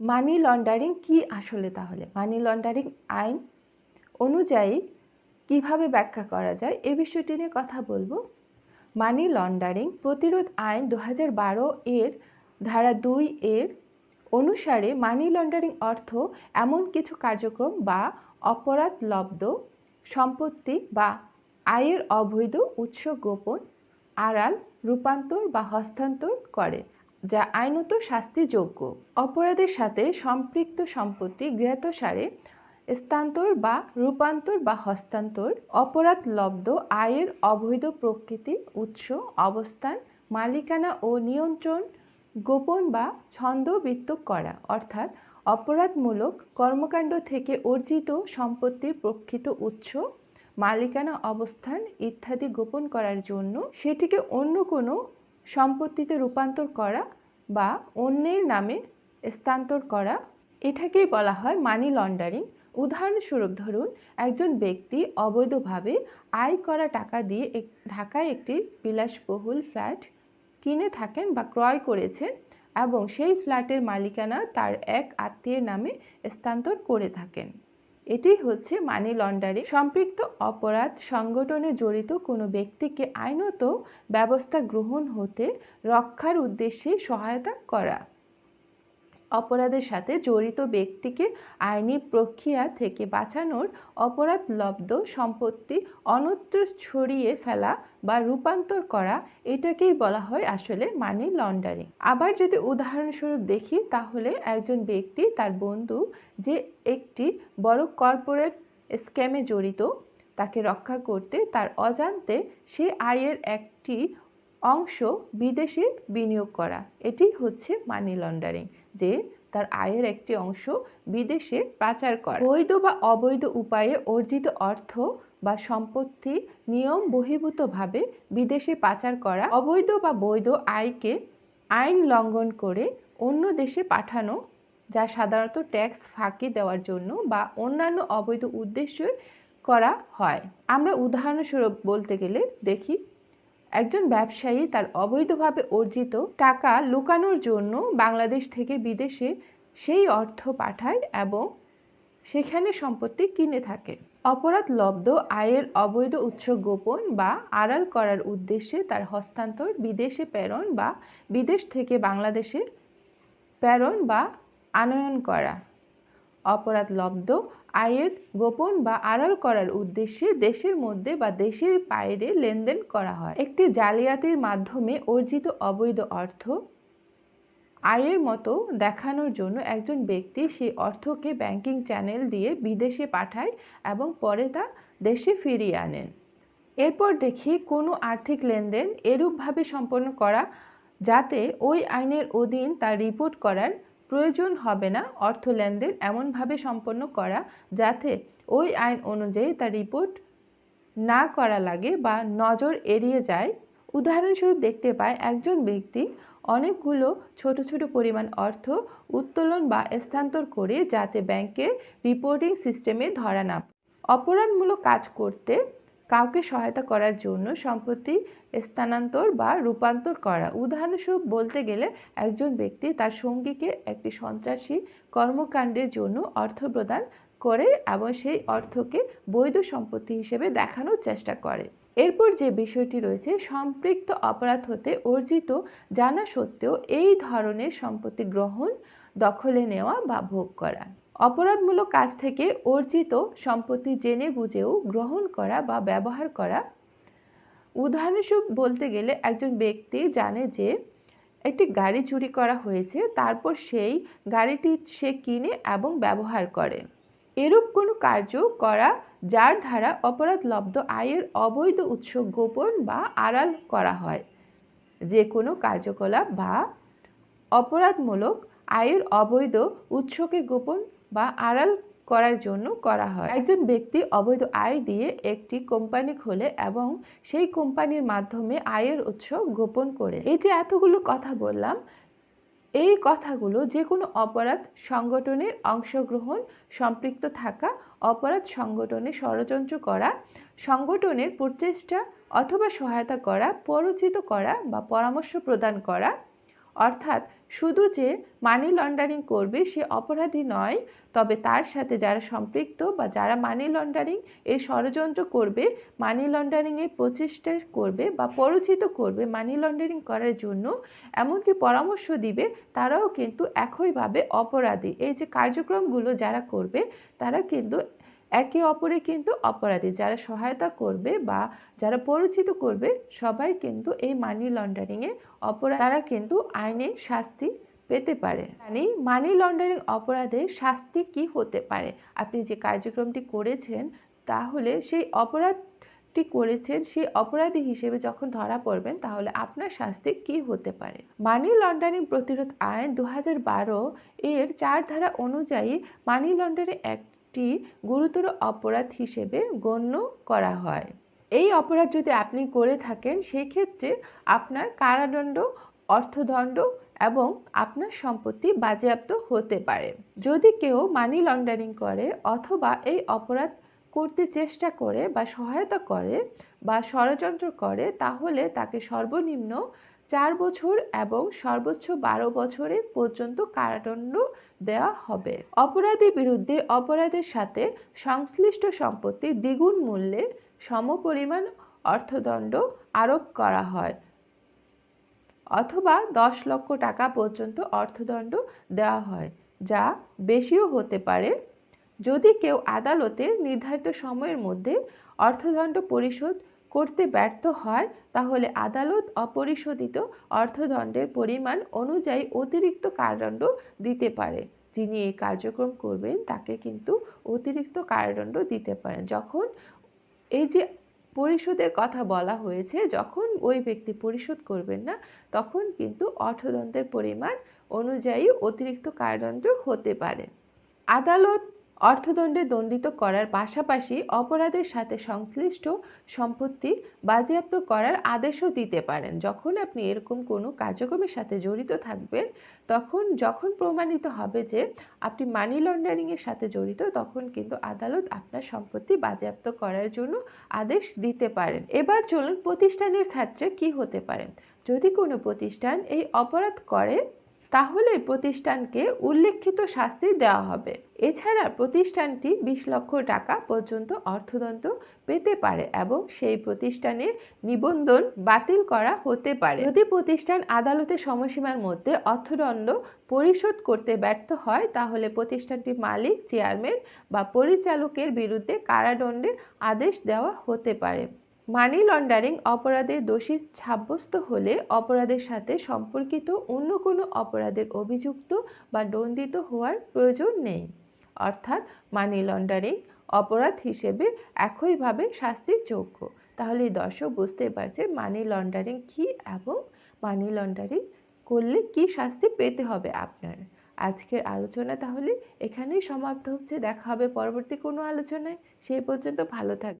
Money laundering কি আসলে তাহলে? মানি লন্ডারিং আইন অনুযায়ী কীভাবে ব্যাখ্যা করা যায়? এ বিষয়টি নিয়ে কথা বলব। মানি লন্ডারিং প্রতিরোধ আইন দু হাজার বারো এর ধারা দুই এর অনুসারে মানি লন্ডারিং অর্থ এমন কিছু কার্যক্রম বা অপরাধ লব্ধ সম্পত্তি বা আয়ের অবৈধ উৎস গোপন, আড়াল, রূপান্তর বা হস্তান্তর করে। যা আইনত শাস্তিযোগ্য। অপরাধের সাথে সম্পৃক্ত সম্পত্তি গৃহীতসারে স্থানান্তর বা রূপান্তর বা হস্তান্তর, অপরাধ লব্ধ, আয়ের অবৈধ প্রকৃতি উৎস, অবস্থান, মালিকানা ও নিয়ন্ত্রণ, গোপন বা ছন্দবৃত্ত করা, অর্থাৎ অপরাধমূলক কর্মকাণ্ড থেকে অর্জিত সম্পত্তির প্রকৃত উৎস, মালিকানা, অবস্থান ইত্যাদি গোপন করার জন্য সেটিকে অন্য কোনো সম্পত্তিতে রূপান্তর করা বা অন্যের নামে স্থানান্তর করা, এটাকেই বলা হয় মানি লন্ডারিং উদাহরণস্বরূপ ধরুন, একজন ব্যক্তি অবৈধভাবে আয় করা টাকা দিয়ে ঢাকায় একটি বিলাসবহুল ফ্ল্যাট কিনে থাকেন বা ক্রয় করেছেন এবং সেই ফ্ল্যাটের মালিকানা তার এক আত্মীয়ের নামে স্থানান্তর করে থাকেন। এটি হচ্ছে মানি লন্ডারিং সম্পৃক্ত অপরাধ সংগঠনে জড়িত কোনো ব্যক্তিকে আইনত ব্যবস্থা গ্রহণ হতে রক্ষার উদ্দেশ্যে সহায়তা করা। অপরাধের সাথে জড়িত ব্যক্তিকে আইনি প্রক্রিয়া থেকে বাঁচানোর অপরাধ লব্ধ সম্পত্তি অন্যত্র ছড়িয়ে ফেলা বা রূপান্তর করা, এটাকেই বলা হয় আসলে মানি লন্ডারিং আবার যদি উদাহরণস্বরূপ দেখি, তাহলে একজন ব্যক্তি তার বন্ধু যে একটি বড় কর্পোরেট স্ক্যামে জড়িত, তাকে রক্ষা করতে তার অজান্তে সে আয়ের একটি অংশ বিদেশে বিনিয়োগ করা। এটি হচ্ছে মানি লন্ডারিং যে তার আয়ের একটি অংশ বিদেশে পাচার করা। বৈধ বা অবৈধ উপায়ে অর্জিত অর্থ বা সম্পত্তি নিয়ম বহির্ভূতভাবে বিদেশে পাচার করা, অবৈধ বা বৈধ আয়কে আইন লঙ্ঘন করে অন্য দেশে পাঠানো, যা সাধারণত ট্যাক্স ফাঁকি দেওয়ার জন্য বা অন্যান্য অবৈধ উদ্দেশ্যে করা হয়। আমরা উদাহরণস্বরূপ বলতে গেলে দেখি একজন ব্যবসায়ী তার অবৈধভাবে অর্জিত টাকা লুকানোর জন্য বাংলাদেশ থেকে বিদেশে সেই অর্থ পাঠায় এবং সেখানে সম্পত্তি কিনে থাকে। অপরাধ লব্ধ, আয়ের অবৈধ উৎস গোপন বা আড়াল করার উদ্দেশ্যে তার হস্তান্তর বিদেশে প্রেরণ বা বিদেশ থেকে বাংলাদেশে প্রেরণ বা আনয়ন করা। অপরাধ লব্ধ আয়ের গোপন বা আড়াল করার উদ্দেশ্যে দেশের মধ্যে বা দেশের বাইরে লেনদেন করা হয়। একটি জালিয়াতির মাধ্যমে অর্জিত অবৈধ অর্থ আয়ের মতো দেখানোর জন্য একজন ব্যক্তি সেই অর্থকে ব্যাংকিং চ্যানেল দিয়ে বিদেশে পাঠায় এবং পরে তা দেশে ফিরিয়ে আনেন। এরপর দেখি কোনো আর্থিক লেনদেন এরূপভাবে সম্পন্ন করা যাতে ওই আইনের অধীন তা রিপোর্ট করার প্রয়োজন হবে না অর্থ লেনদেন এমনভাবে সম্পন্ন করা যাতে ওই আইন অনুযায়ী তার রিপোর্ট না করা লাগে বা নজর এড়িয়ে যায়। উদাহরণস্বরূপ দেখতে পায়, একজন ব্যক্তি অনেকগুলো ছোট ছোট পরিমাণ অর্থ উত্তোলন বা স্থানান্তর করে যাতে ব্যাংকের রিপোর্টিং সিস্টেমে ধরা না অপরাধমূলক কাজ করতে কাউকে সহায়তা করার জন্য সম্পত্তি স্থানান্তর বা রূপান্তর করা। উদাহরণস্বরূপ বলতে গেলে, একজন ব্যক্তি তার সঙ্গীকে একটি সন্ত্রাসী কর্মকাণ্ডের জন্য অর্থ প্রদান করে এবং সেই অর্থকে বৈধ সম্পত্তি হিসেবে দেখানোর চেষ্টা করে। এরপর যে বিষয়টি রয়েছে, সম্পৃক্ত অপরাধ হতে অর্জিত জানা সত্ত্বেও এই ধরনের সম্পত্তি গ্রহণ, দখলে নেওয়া বা ভোগ করা। অপরাধমূলক কাজ থেকে অর্জিত সম্পত্তি জেনে বুঝেও গ্রহণ করা বা ব্যবহার করা। উদাহরণস্বরূপ বলতে গেলে একজন ব্যক্তি জানে যে একটি গাড়ি চুরি করা হয়েছে, তারপর সেই গাড়িটি সে কিনে এবং ব্যবহার করে। এরূপ কোনো কার্য করা যার দ্বারা অপরাধলব্ধ আয়ের অবৈধ উৎস গোপন বা আড়াল করা হয়। যে কোনো কার্যকলাপ বা অপরাধমূলক আয়ের অবৈধ উৎসকে গোপন বা আড়াল করার জন্য করা হয়। একজন ব্যক্তি অবৈধ আয় দিয়ে একটি কোম্পানি খোলে এবং সেই কোম্পানির মাধ্যমে আয়ের উৎস গোপন করে। এই যে এতগুলো কথা বললাম, এই কথাগুলো যে কোনো অপরাধ সংগঠনের অংশগ্রহণ, সম্পৃক্ত থাকা, অপরাধ সংগঠনে ষড়যন্ত্র করা, সংগঠনের প্রচেষ্টা অথবা সহায়তা করা, পরিচিত করা বা পরামর্শ প্রদান করা অর্থাৎ শুধু যে মানি লন্ডারিং করবে সে অপরাধী নয়, তবে তার সাথে যারা সম্পৃক্ত বা যারা মানি লন্ডারিং এর ষড়যন্ত্র করবে মানি লন্ডারিংয়ের প্রচেষ্টা করবে বা পরিচিত করবে মানি লন্ডারিং করার জন্য, এমনকি পরামর্শ দিবে, তারাও কিন্তু একইভাবে অপরাধী। এই যে কার্যক্রমগুলো যারা করবে, তারা কিন্তু একে অপরে কিন্তু অপরাধী। যারা সহায়তা করবে বা যারা পরিচিত করবে, সবাই কিন্তু এই মানি লন্ডারিংয়ে অপরাধ তারা কিন্তু আইনে শাস্তি পেতে পারে। মানে মানি লন্ডারিং অপরাধে শাস্তি কি হতে পারে? আপনি যে কার্যক্রমটি করেছেন, তাহলে সেই অপরাধটি করেছেন, সেই অপরাধী হিসেবে যখন ধরা পড়বেন, তাহলে আপনার শাস্তি কি হতে পারে? মানি লন্ডারিং প্রতিরোধ আইন দু হাজার বারো এর চার ধারা অনুযায়ী মানি লন্ডারিং একটি গুরুতর অপরাধ হিসেবে গণ্য করা হয়। এই অপরাধ যদি আপনি করে থাকেন সেই ক্ষেত্রে আপনার কারাদণ্ড, অর্থদণ্ড এবং আপনার সম্পত্তি বাজেয়াপ্ত হতে পারে। যদি কেউ মানি লন্ডারিং করে অথবা এই অপরাধ করতে চেষ্টা করে বা সহায়তা করে বা ষড়যন্ত্র করে, তাহলে তাকে সর্বনিম্ন চার বছর এবং সর্বোচ্চ বারো বছরে পর্যন্ত কারাদণ্ড দেওয়া হবে। অপরাধীর বিরুদ্ধে অপরাধের সাথে সংশ্লিষ্ট সম্পত্তি দ্বিগুণ মূল্যের সমপরিমাণ অর্থদণ্ড আরোপ করা হয় অথবা দশ লক্ষ টাকা পর্যন্ত অর্থদণ্ড দেওয়া হয়, যা বেশিও হতে পারে। যদি কেউ আদালতে নির্ধারিত সময়ের মধ্যে অর্থদণ্ড পরিশোধ করতে ব্যর্থ হয়, তাহলে আদালত অপরিশোধিত অর্থদণ্ডের পরিমাণ অনুযায়ী অতিরিক্ত কারাদণ্ড দিতে পারে। যিনি এই কার্যক্রম করবেন, তাকে কিন্তু অতিরিক্ত কারাদণ্ড দিতে পারেন। যখন এই যে পরিশোধের কথা বলা হয়েছে, যখন ওই ব্যক্তি পরিশোধ করবেন না, তখন কিন্তু অর্থদণ্ডের পরিমাণ অনুযায়ী অতিরিক্ত কারাদণ্ড হতে পারে। আদালত অর্থদণ্ডে দণ্ডিত করার পাশাপাশি অপরাধের সাথে সংশ্লিষ্ট সম্পত্তি বাজেয়াপ্ত করার আদেশও দিতে পারেন। যখন আপনি এরকম কোনো কার্যক্রমের সাথে জড়িত থাকবেন, তখন যখন প্রমাণিত হবে যে আপনি মানি লন্ডারিংয়ের সাথে জড়িত, তখন কিন্তু আদালত আপনার সম্পত্তি বাজেয়াপ্ত করার জন্য আদেশ দিতে পারেন। এবার চলুন প্রতিষ্ঠানের ক্ষেত্রে কি হতে পারে? যদি কোনো প্রতিষ্ঠান এই অপরাধ করে তাহলে প্রতিষ্ঠানকে উল্লেখিত শাস্তি দেওয়া হবে। এছাড়া প্রতিষ্ঠানটি বিশ লক্ষ টাকা পর্যন্ত অর্থদণ্ড পেতে পারে এবং সেই প্রতিষ্ঠানের নিবন্ধন বাতিল করা হতে পারে। যদি প্রতিষ্ঠান আদালতের সময়সীমার মধ্যে অর্থদণ্ড পরিশোধ করতে ব্যর্থ হয়, তাহলে প্রতিষ্ঠানটির মালিক, চেয়ারম্যান বা পরিচালকের বিরুদ্ধে কারাদণ্ডের আদেশ দেওয়া হতে পারে। মানি লন্ডারিং অপরাধে দোষী সাব্যস্ত হলে অপরাধের সাথে সম্পর্কিত অন্য কোনো অপরাধের অভিযুক্ত বা দণ্ডিত হওয়ার প্রয়োজন নেই। অর্থাৎ মানি লন্ডারিং অপরাধ হিসেবে একইভাবে শাস্তির যোগ্য তাহলে দর্শক বুঝতে পারছে মানি লন্ডারিং কী এবং মানি লন্ডারিং করলে কি শাস্তি পেতে হবে আপনার। আজকের আলোচনা তাহলে এখানেই সমাপ্ত হচ্ছে। দেখা হবে পরবর্তী কোনো আলোচনায়। সেই পর্যন্ত ভালো থাকবে